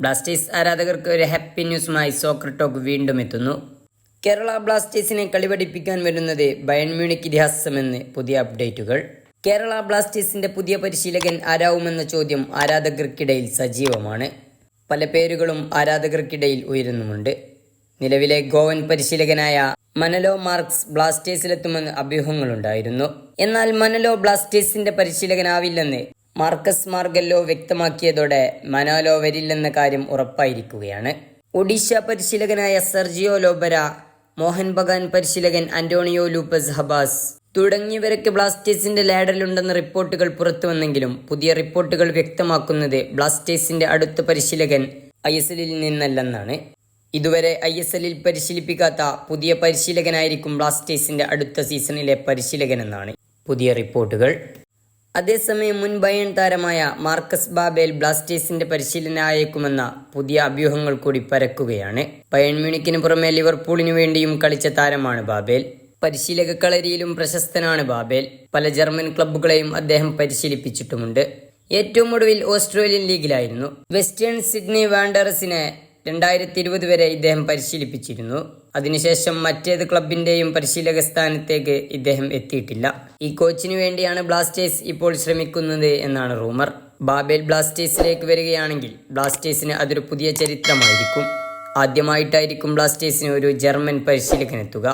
Blasters ആരാധകർക്ക് ഒരു happy ന്യൂസുമായി soccer talk വീണ്ടും എത്തുന്നു. കേരള ബ്ലാസ്റ്റേഴ്സിനെ കളിപഠിപ്പിക്കാൻ വരുന്നത് ബയൺ മ്യൂണിക് ഇതിഹാസമെന്ന് പുതിയ അപ്ഡേറ്റുകൾ. കേരള ബ്ലാസ്റ്റേഴ്സിന്റെ പുതിയ പരിശീലകൻ ആരാവുമെന്ന ചോദ്യം ആരാധകർക്കിടയിൽ സജീവമാണ്. പല പേരുകളും ആരാധകർക്കിടയിൽ ഉയരുന്നുമുണ്ട്. നിലവിലെ ഗോവൻ പരിശീലകനായ മനലോ മാർക്സ് ബ്ലാസ്റ്റേഴ്സിലെത്തുമെന്ന് അഭ്യൂഹങ്ങളുണ്ടായിരുന്നു. എന്നാൽ മനലോ ബ്ലാസ്റ്റേഴ്സിന്റെ പരിശീലകനാവില്ലെന്ന് മാർക്കസ് മാർഗല്ലോ വ്യക്തമാക്കിയതോടെ മനാലോ വരില്ലെന്ന കാര്യം ഉറപ്പായിരിക്കുകയാണ്. ഒഡീഷ പരിശീലകനായ സെർജിയോ ലോബര മോഹൻ ബഗാൻ പരിശീലകൻ അന്റോണിയോ ലൂപ്പസ് ഹബാസ് തുടങ്ങിയവരൊക്കെ ബ്ലാസ്റ്റേഴ്സിന്റെ ലാഡറിലുണ്ടെന്ന റിപ്പോർട്ടുകൾ പുറത്തുവന്നെങ്കിലും പുതിയ റിപ്പോർട്ടുകൾ വ്യക്തമാക്കുന്നത് ബ്ലാസ്റ്റേഴ്സിന്റെ അടുത്ത പരിശീലകൻ ഐ എസ് എല്ലിൽ നിന്നല്ലെന്നാണ്. ഇതുവരെ ഐ എസ് എല്ലിൽ പരിശീലിപ്പിക്കാത്ത പുതിയ പരിശീലകനായിരിക്കും ബ്ലാസ്റ്റേഴ്സിന്റെ അടുത്ത സീസണിലെ പരിശീലകനെന്നാണ് പുതിയ റിപ്പോർട്ടുകൾ. അതേസമയം മുൻ ബയൺ താരമായ മാർക്കസ് ബാബേൽ ബ്ലാസ്റ്റേഴ്സിന്റെ പരിശീലനായേക്കുമെന്ന പുതിയ അഭ്യൂഹങ്ങൾ കൂടി പരക്കുകയാണ്. ബയൺ മ്യൂണിക്കിന് പുറമെ ലിവർപൂളിനു വേണ്ടിയും കളിച്ച താരമാണ് ബാബേൽ. പരിശീലക കളരിയിലും പ്രശസ്തനാണ് ബാബേൽ. പല ജർമ്മൻ ക്ലബ്ബുകളെയും അദ്ദേഹം പരിശീലിപ്പിച്ചിട്ടുമുണ്ട്. ഏറ്റവും ഒടുവിൽ ഓസ്ട്രേലിയൻ ലീഗിലായിരുന്നു. വെസ്റ്റേൺ സിഡ്നി വാണ്ടേഴ്സിനെ രണ്ടായിരത്തി ഇരുപത് വരെ ഇദ്ദേഹം പരിശീലിപ്പിച്ചിരുന്നു. അതിനുശേഷം മറ്റേത് ക്ലബിന്റെയും പരിശീലക സ്ഥാനത്തേക്ക് ഇദ്ദേഹം എത്തിയിട്ടില്ല. ഈ കോച്ചിനു വേണ്ടിയാണ് ബ്ലാസ്റ്റേഴ്സ് ഇപ്പോൾ ശ്രമിക്കുന്നത് എന്നാണ് റൂമർ. ബാബേൽ ബ്ലാസ്റ്റേഴ്സിലേക്ക് വരികയാണെങ്കിൽ ബ്ലാസ്റ്റേഴ്സിന് അതൊരു പുതിയ ചരിത്രമായിരിക്കും. ആദ്യമായിട്ടായിരിക്കും ബ്ലാസ്റ്റേഴ്സിന് ഒരു ജർമ്മൻ പരിശീലകനെത്തുക.